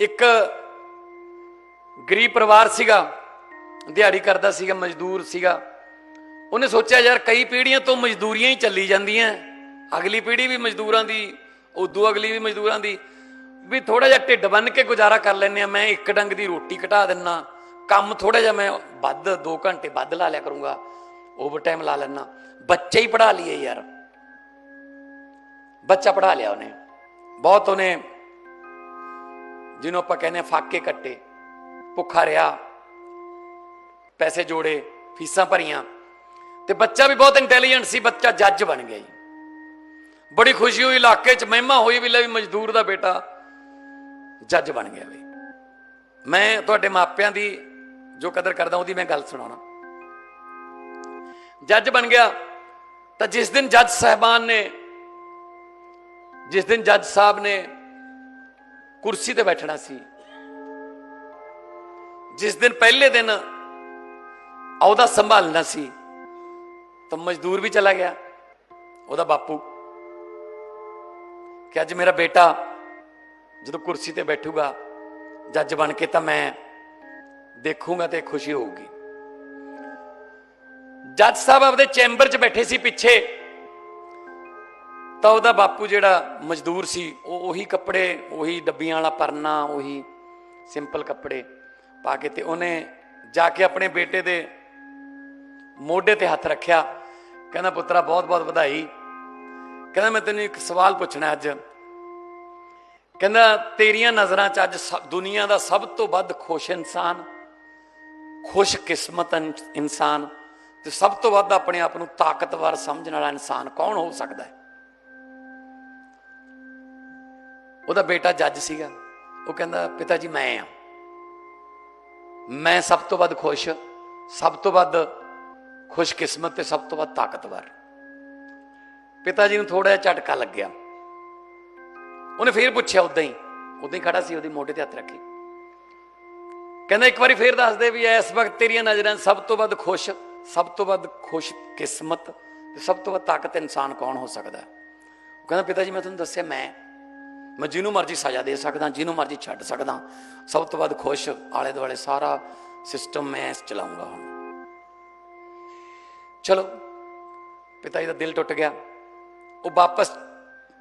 ਇੱਕ ਗਰੀਬ ਪਰਿਵਾਰ ਸੀਗਾ, ਦਿਹਾੜੀ ਕਰਦਾ ਸੀਗਾ, ਮਜ਼ਦੂਰ ਸੀਗਾ। ਉਹਨੇ ਸੋਚਿਆ, ਯਾਰ ਕਈ ਪੀੜ੍ਹੀਆਂ ਤੋਂ ਮਜ਼ਦੂਰੀਆਂ ਹੀ ਚੱਲੀ ਜਾਂਦੀਆਂ। ਅਗਲੀ ਪੀੜ੍ਹੀ ਵੀ ਮਜ਼ਦੂਰਾਂ ਦੀ, ਉਦੋਂ ਅਗਲੀ ਵੀ ਮਜ਼ਦੂਰਾਂ ਦੀ। ਵੀ ਥੋੜਾ ਜਿਹਾ ਢਿੱਡ ਬੰਨ ਕੇ ਗੁਜ਼ਾਰਾ ਕਰ ਲੈਂਦੇ ਆ ਮੈਂ ਇੱਕ ਡੰਗ ਦੀ ਰੋਟੀ ਘਟਾ ਦਿੰਨਾ। ਕੰਮ ਥੋੜਾ ਜਿਹਾ ਮੈਂ ਵੱਧ 2 ਘੰਟੇ ਵੱਧ ਲਾ ਲਿਆ ਕਰੂੰਗਾ। ਓਵਰ ਟਾਈਮ ਲਾ ਲੈਣਾ ਬੱਚੇ ਹੀ ਪੜਾ ਲਈਏ ਯਾਰ। ਬੱਚਾ ਪੜਾ ਲਿਆ ਉਹਨੇ। ਬਹੁਤ ਉਹਨੇ ਜਿਹਨੂੰ ਆਪਾਂ ਕਹਿੰਦੇ ਆ ਫਾਕੇ ਕੱਟੇ, ਭੁੱਖਾ ਰਿਹਾ, ਪੈਸੇ ਜੋੜੇ, ਫੀਸਾਂ ਭਰੀਆਂ। ਤੇ ਬੱਚਾ ਵੀ ਬਹੁਤ ਇੰਟੈਲੀਜੈਂਟ ਸੀ, ਬੱਚਾ ਜੱਜ ਬਣ ਗਿਆ ਜੀ। ਬੜੀ ਖੁਸ਼ੀ ਹੋਈ, ਇਲਾਕੇ 'ਚ ਮਹਿਮਾ ਹੋਈ ਵੀ ਲੈ ਵੀ ਮਜ਼ਦੂਰ ਦਾ ਬੇਟਾ ਜੱਜ ਬਣ ਗਿਆ ਵੀ। ਮੈਂ ਤੁਹਾਡੇ ਮਾਪਿਆਂ ਦੀ ਜੋ ਕਦਰ ਕਰਦਾ, ਉਹਦੀ ਮੈਂ ਗੱਲ ਸੁਣਾਉਣਾ। ਜੱਜ ਬਣ ਗਿਆ, ਤਾਂ ਜਿਸ ਦਿਨ ਜੱਜ ਸਾਹਿਬਾਨ ਨੇ, ਜਿਸ ਦਿਨ ਜੱਜ ਸਾਹਿਬ ਨੇ ਕੁਰਸੀ ਤੇ ਬੈਠਣਾ ਸੀ। ਜਿਸ ਦਿਨ ਪਹਿਲੇ ਦਿਨ ਅਹੁਦਾ ਸੰਭਾਲਣਾ ਸੀ, ਤਾਂ ਮਜ਼ਦੂਰ ਵੀ ਚਲਾ ਗਿਆ, ਉਹਦਾ ਬਾਪੂ। ਕਿ ਅੱਜ ਮੇਰਾ ਬੇਟਾ ਜਦੋਂ ਕੁਰਸੀ ਤੇ ਬੈਠੂਗਾ, ਜੱਜ ਬਣ ਕੇ ਤਾਂ ਮੈਂ ਦੇਖੂਗਾ ਤੇ ਖੁਸ਼ੀ ਹੋਊਗੀ। ਜੱਜ ਸਾਹਿਬ ਆਪਦੇ ਚੈਂਬਰ 'ਚ ਬੈਠੇ ਸੀ ਪਿੱਛੇ। ਤਾਂ ਉਹਦਾ ਬਾਪੂ ਜਿਹੜਾ ਮਜ਼ਦੂਰ ਸੀ, ਉਹ ਉਹੀ ਕੱਪੜੇ, ਉਹੀ ਡੱਬੀਆਂ ਵਾਲਾ ਪਰਨਾ, ਉਹੀ ਸਿੰਪਲ ਕੱਪੜੇ ਪਾ ਕੇ ਤੇ ਉਹਨੇ ਜਾ ਕੇ ਆਪਣੇ ਬੇਟੇ ਦੇ ਮੋਢੇ ਤੇ ਹੱਥ ਰੱਖਿਆ। ਕਹਿੰਦਾ, ਪੁੱਤਰਾ ਬਹੁਤ ਬਹੁਤ ਵਧਾਈ। ਕਹਿੰਦਾ, ਮੈਂ ਤੈਨੂੰ ਇੱਕ ਸਵਾਲ ਪੁੱਛਣਾ ਅੱਜ। ਕਹਿੰਦਾ, ਤੇਰੀਆਂ ਨਜ਼ਰਾਂ 'ਚ ਅੱਜ ਸ- ਦੁਨੀਆ ਦਾ ਸਭ ਤੋਂ ਵੱਧ ਖੁਸ਼ ਇਨਸਾਨ ਖੁਸ਼ ਕਿਸਮਤ ਇਨਸਾਨ ਤੇ ਸਭ ਤੋਂ ਵੱਧ ਆਪਣੇ ਆਪ ਨੂੰ ਤਾਕਤਵਰ ਸਮਝਣ ਵਾਲਾ ਇਨਸਾਨ ਕੌਣ ਹੋ ਸਕਦਾ ਹੈ? ਉਹਦਾ ਬੇਟਾ ਜੱਜ ਸੀਗਾ। ਉਹ ਕਹਿੰਦਾ, ਪਿਤਾ ਜੀ, ਮੈਂ ਆ। ਮੈਂ ਸਭ ਤੋਂ ਵੱਧ ਖੁਸ਼, ਸਭ ਤੋਂ ਵੱਧ ਖੁਸ਼ਕਿਸਮਤ ਤੇ ਸਭ ਤੋਂ ਵੱਧ ਤਾਕਤਵਰ। ਪਿਤਾ ਜੀ ਨੂੰ ਥੋੜਾ ਜਿਹਾ ਝਟਕਾ ਲੱਗਿਆ। ਉਹਨੇ ਫੇਰ ਪੁੱਛਿਆ ਉਦਾਂ ਹੀ। ਉਦਾਂ ਹੀ ਖੜਾ ਸੀ, ਉਹਦੀ ਮੋਢੇ ਤੇ ਹੱਥ ਰੱਖੀ। ਕਹਿੰਦਾ, ਇੱਕ ਵਾਰੀ ਫੇਰ ਦੱਸ ਦੇ ਵੀ ਇਸ ਵਕਤ ਤੇਰੀਆਂ ਨਜ਼ਰਾਂ ਸਭ ਤੋਂ ਵੱਧ ਖੁਸ਼, ਸਭ ਤੋਂ ਵੱਧ ਖੁਸ਼ ਕਿਸਮਤ ਤੇ ਸਭ ਤੋਂ ਵੱਧ ਤਾਕਤ ਇਨਸਾਨ ਕੌਣ ਹੋ ਸਕਦਾ? ਉਹ ਕਹਿੰਦਾ, ਪਿਤਾ ਜੀ, ਮੈਂ ਤੁਹਾਨੂੰ ਦੱਸਿਆ, ਮੈਂ ਮੈਂ ਜਿਹਨੂੰ ਮਰਜ਼ੀ ਸਜ਼ਾ ਦੇ ਸਕਦਾ, ਜਿਹਨੂੰ ਮਰਜ਼ੀ ਛੱਡ ਸਕਦਾ, ਸਭ ਤੋਂ ਵੱਧ ਖੁਸ਼ ਆਲੇ ਦੁਆਲੇ ਸਾਰਾ ਸਿਸਟਮ ਮੈਂ ਚਲਾਉਂਗਾ ਹੁਣ। ਚਲੋ, ਪਿਤਾ ਜੀ ਦਾ ਦਿਲ ਟੁੱਟ ਗਿਆ। ਉਹ ਵਾਪਸ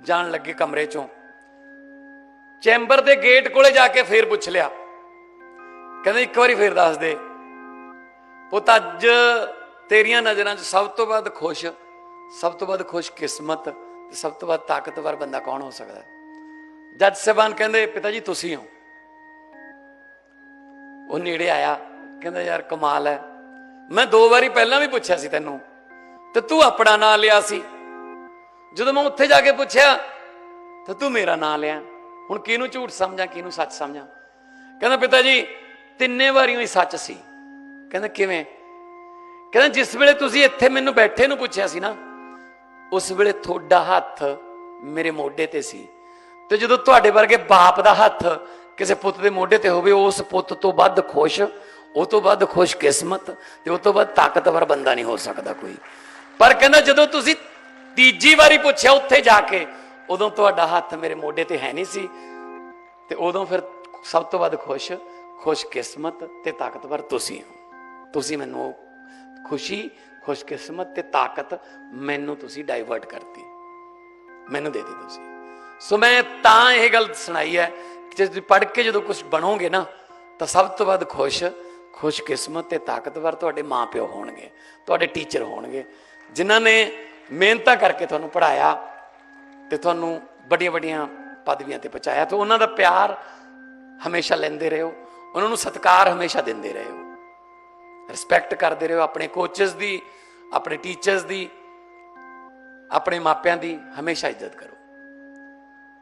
ਜਾਣ ਲੱਗੇ ਕਮਰੇ ਚੋਂ। ਚੈਂਬਰ ਦੇ ਗੇਟ ਕੋਲੇ ਜਾ ਕੇ ਫੇਰ ਪੁੱਛ ਲਿਆ। ਕਹਿੰਦੇ, ਇੱਕ ਵਾਰੀ ਫੇਰ ਦੱਸ ਦੇ। ਪੁੱਤ, ਅੱਜ ਤੇਰੀਆਂ ਨਜ਼ਰਾਂ 'ਚ ਸਭ ਤੋਂ ਵੱਧ ਖੁਸ਼, ਸਭ ਤੋਂ ਵੱਧ ਖੁਸ਼ ਕਿਸਮਤ ਤੇ ਸਭ ਤੋਂ ਵੱਧ ਤਾਕਤਵਰ ਬੰਦਾ ਕੌਣ ਹੋ ਸਕਦਾ ਹੈ? ਜੱਜ ਸਾਹਿਬਾਨ ਕਹਿੰਦੇ, ਪਿਤਾ ਜੀ, ਤੁਸੀਂ ਹੋ। ਉਹ ਨੇੜੇ ਆਇਆ, ਕਹਿੰਦਾ, ਯਾਰ, ਕਮਾਲ ਹੈ। ਮੈਂ ਦੋ ਵਾਰੀ ਪਹਿਲਾਂ ਵੀ ਪੁੱਛਿਆ ਸੀ ਤੈਨੂੰ, ਤੇ ਤੂੰ ਆਪਣਾ ਨਾਂ ਲਿਆ ਸੀ? ਜਦੋਂ ਮੈਂ ਉੱਥੇ ਜਾ ਕੇ ਪੁੱਛਿਆ, ਤਾਂ ਤੂੰ ਮੇਰਾ ਨਾਂ ਲਿਆ? ਹੁਣ ਕਿਹਨੂੰ ਝੂਠ ਸਮਝਾਂ, ਕਿਹਨੂੰ ਸੱਚ ਸਮਝਾਂ? ਕਹਿੰਦਾ, ਪਿਤਾ ਜੀ, ਤਿੰਨੇ ਵਾਰੀਆਂ ਹੀ ਸੱਚ ਸੀ। ਕਹਿੰਦਾ, ਕਿਵੇਂ? ਕਹਿੰਦਾ, ਜਿਸ ਵੇਲੇ ਤੁਸੀਂ ਇੱਥੇ ਮੈਨੂੰ ਬੈਠੇ ਨੂੰ ਪੁੱਛਿਆ ਸੀ ਨਾ, ਉਸ ਵੇਲੇ ਤੁਹਾਡਾ ਹੱਥ ਮੇਰੇ ਮੋਢੇ ਤੇ ਸੀ। ਤੇ ਜਦੋਂ ਤੁਹਾਡੇ ਵਰਗੇ ਬਾਪ ਦਾ ਹੱਥ ਕਿਸੇ ਪੁੱਤ ਦੇ ਮੋਢੇ ਤੇ ਹੋਵੇ, ਉਸ ਪੁੱਤ ਤੋਂ ਵੱਧ ਖੁਸ਼, ਉਹ ਤੋਂ ਵੱਧ ਖੁਸ਼ ਕਿਸਮਤ ਤੇ ਉਹ ਤੋਂ ਵੱਧ ਤਾਕਤਵਰ ਬੰਦਾ ਨਹੀਂ ਹੋ ਸਕਦਾ ਕੋਈ। ਪਰ ਕਹਿੰਦਾ ਜਦੋਂ ਤੁਸੀਂ ਤੀਜੀ ਵਾਰੀ ਪੁੱਛਿਆ ਉੱਥੇ ਜਾ ਕੇ, ਉਦੋਂ ਤੁਹਾਡਾ ਹੱਥ ਮੇਰੇ ਮੋਢੇ ਤੇ ਹੈ ਨਹੀਂ ਸੀ ਤੇ ਉਦੋਂ ਫਿਰ ਸਭ ਤੋਂ ਵੱਧ ਖੁਸ਼ ਖੁਸ਼ ਕਿਸਮਤ ਤੇ ਤਾਕਤਵਰ ਤੁਸੀਂ ਹੋ। ਤੁਸੀਂ ਮੈਨੂੰ ਉਹ ਖੁਸ਼ੀ, ਖੁਸ਼ਕਿਸਮਤ ਤੇ ਤਾਕਤ ਮੈਨੂੰ ਤੁਸੀਂ ਡਾਈਵਰਟ ਕਰਤੀ। ਮੈਨੂੰ ਦੇ ਦਿੱਤੀ ਤੁਸੀਂ। ਸੋ ਮੈਂ ਤਾਂ ਇਹ ਗੱਲ ਸੁਣਾਈ ਹੈ ਕਿ ਜੇ ਤੁਸੀਂ ਪੜ੍ਹ ਕੇ ਜਦੋਂ ਕੁਝ ਬਣੋਗੇ ਨਾ, ਤਾਂ ਸਭ ਤੋਂ ਵੱਧ ਖੁਸ਼, ਖੁਸ਼ਕਿਸਮਤ ਤੇ ਤਾਕਤਵਰ ਤੁਹਾਡੇ ਮਾਪਿਓ ਹੋਣਗੇ, ਤੁਹਾਡੇ ਟੀਚਰ ਹੋਣਗੇ, ਜਿਨ੍ਹਾਂ ਨੇ ਮਿਹਨਤਾਂ ਕਰਕੇ ਤੁਹਾਨੂੰ ਪੜਾਇਆ ਤੇ ਤੁਹਾਨੂੰ ਵੱਡੀਆਂ ਵੱਡੀਆਂ ਪਦਵੀਆਂ ਤੇ ਪਹੁੰਚਾਇਆ। ਤੇ ਉਹਨਾਂ ਦਾ ਪਿਆਰ ਹਮੇਸ਼ਾ ਲੈਂਦੇ ਰਹੋ, ਉਹਨਾਂ ਨੂੰ ਸਤਿਕਾਰ ਹਮੇਸ਼ਾ ਦਿੰਦੇ ਰਹੋ। ਰਿਸਪੈਕਟ ਕਰਦੇ ਰਹੋ ਆਪਣੇ ਕੋਚਸ ਦੀ, ਆਪਣੇ ਟੀਚਰਸ ਦੀ, ਆਪਣੇ ਮਾਪਿਆਂ ਦੀ, ਹਮੇਸ਼ਾ ਇੱਜ਼ਤ ਕਰੋ।